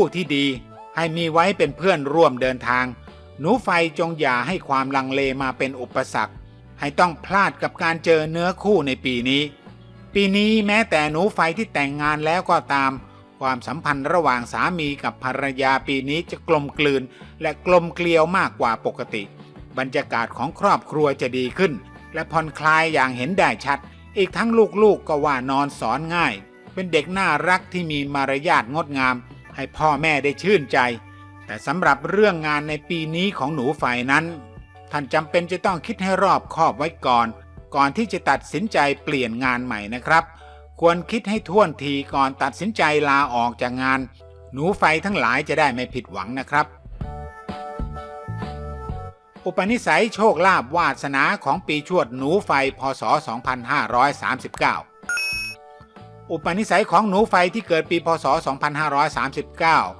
คู่ที่ดีให้มีไว้เป็นเพื่อนร่วมเดินทาง หนูไฟจงอย่าให้ความลังเลมาเป็นอุปสรรค ให้ต้องพลาดกับการเจอเนื้อคู่ในปีนี้ ปีนี้แม้แต่หนูไฟที่แต่งงานแล้วก็ตาม ความสัมพันธ์ระหว่างสามีกับภรรยาปีนี้จะกลมกลืน และกลมเกลียวมากกว่าปกติ บรรยากาศของครอบครัวจะดีขึ้น และผ่อนคลายอย่างเห็นได้ชัด อีกทั้งลูกๆก็ว่านอนสอนง่าย เป็นเด็กน่ารักที่มีมารยาทงดงาม ให้พ่อแม่ได้ชื่นใจ แต่สำหรับเรื่องงานในปีนี้ของหนูฝ่ายนั้น ท่านจำเป็นจะต้องคิดให้รอบคอบไว้ก่อน ก่อนที่จะตัดสินใจเปลี่ยนงานใหม่นะครับ ควรคิดให้ท่วนทีก่อนตัดสินใจลาออกจากงาน หนูไฟทั้งหลายจะได้ไม่ผิดหวังนะครับอุปนิสัยโชคลาภวาสนาของปีชวดหนูไฟพศ 2539 อุปนิสัยของหนูไฟที่เกิดปีพศ 2539